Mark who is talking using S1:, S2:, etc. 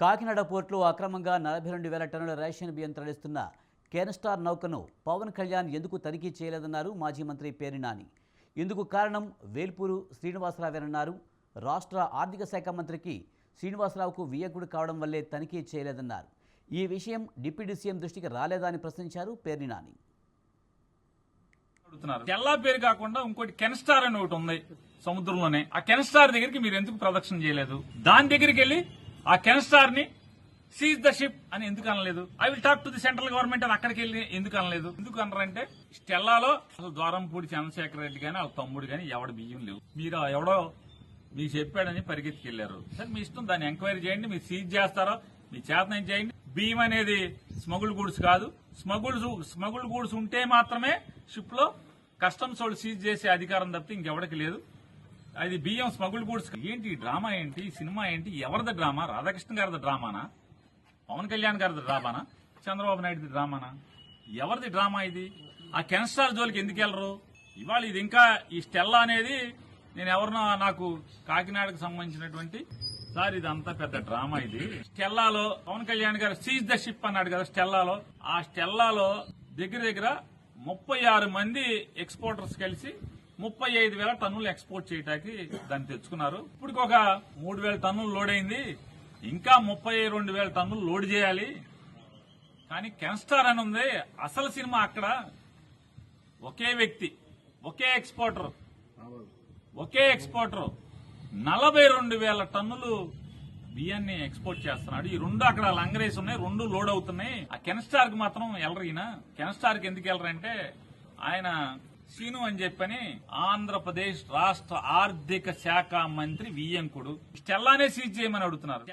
S1: కాకినాడ పోర్టులో అక్రమంగా నలభై రెండు వేల టన్నుల రేషన్ బియ్యం తరలిస్తున్న కెనస్టార్ నౌకను పవన్ కళ్యాణ్ ఎందుకు తనిఖీ చేయలేదన్నారు మాజీ మంత్రి పేర్ని నాని. ఇందుకు కారణం వేల్పూరు శ్రీనివాసరావేనన్నారు. రాష్ట్ర ఆర్థిక శాఖ మంత్రికి శ్రీనివాసరావుకు వియ్యకుడు కావడం వల్లే తనిఖీ చేయలేదన్నారు. ఈ విషయం డిప్యూటీ సీఎం దృష్టికి రాలేదా అని ప్రశ్నించారు పేర్ని నాని.
S2: తెల్లా పేరు కాకుండా ఇంకోటి కెన్స్టార్ అని ఒకటి ఉంది సముద్రంలోనే. ఆ కెన్స్టార్ దగ్గరికి మీరు ఎందుకు ప్రదక్షిణ చేయలేదు? దాని దగ్గరికి వెళ్ళి ఆ కెన్స్టార్ని సీజ్ ద షిప్ అని ఎందుకు అనలేదు? I will talk to the central government అని అక్కడికి వెళ్ళి ఎందుకు అనలేదు? ఎందుకు అనరంటే స్టెల్లాలో అసలు ద్వారంపూడి చంద్రశేఖర రెడ్డి గాని వాళ్ళ తమ్ముడు గాని ఎవడ బియ్యం లేవు. మీరు ఎవడో మీకు చెప్పాడని పరిగెత్తికెళ్ళారు సరే మీ ఇష్టం దాన్ని ఎంక్వైరీ చేయండి మీరు సీజ్ చేస్తారో మీ చేతనం చేయండి. బియ్యం అనేది స్మగుల్ గూడ్స్ కాదు. స్మగుల్ స్మగుల్ గూడ్స్ ఉంటే మాత్రమే షిప్లో కస్టమ్స్ వాళ్ళు సీజ్ చేసే అధికారం తప్పితే ఇంకెవడికి లేదు. అది బియ్యం స్మగుల్ గూడ్స్ ఏంటి డ్రామా ఏంటి? సినిమా ఏంటి? ఎవరిది డ్రామా? రాధాకృష్ణ గారిది డ్రామానా? పవన్ కళ్యాణ్ గారిది డ్రామానా? చంద్రబాబు నాయుడుది డ్రామానా? ఎవరిది డ్రామా ఇది? ఆ కెన్స్టార్ జోలికి ఎందుకు వెళ్ళరు? ఇవాళ ఇది ఇంకా ఈ స్టెల్లా అనేది నేను ఎవరినో నాకు కాకినాడకు సంబంధించినటువంటి సార్ ఇదంతా పెద్ద డ్రామా ఇది. స్టెల్లాలో పవన్ కళ్యాణ్ గారు సీజ్ ద షిప్ అన్నాడు కదా స్టెల్లాలో. ఆ స్టెల్లాలో దగ్గర దగ్గర ముప్పై ఆరు మంది ఎక్స్పోర్టర్స్ కలిసి ముప్పై ఐదు వేల టన్నులు ఎక్స్పోర్ట్ చేయడానికి దాన్ని తెచ్చుకున్నారు. ఇప్పుడు ఒక మూడు వేల టన్నులు లోడ్ అయింది ఇంకా ముప్పై రెండు వేల టన్నులు లోడ్ చేయాలి. కానీ కెన్స్టార్ అని ఉంది. అసలు సినిమా అక్కడ ఒకే వ్యక్తి ఒకే ఎక్స్పోర్టర్ ఒకే ఎక్స్పోర్టర్ నలభై రెండు వేల టన్నులు బియ్యాన్ని ఎక్స్పోర్ట్ చేస్తున్నాడు. ఈ రెండు అక్కడ లంగరేస్ ఉన్నాయి రెండు లోడ్ అవుతున్నాయి. ఆ కెన్స్టార్కి మాత్రం వెళ్ళరు ఈయన కెన్స్టార్కి ఎందుకు వెళ్ళరంటే ఆయన సీను అని చెప్పని ఆంధ్రప్రదేశ్ రాష్ట్ర ఆర్థిక శాఖ మంత్రి వియ్యంకుడు స్టెల్లానే సీజ్ చేయమని అడుగుతున్నారు.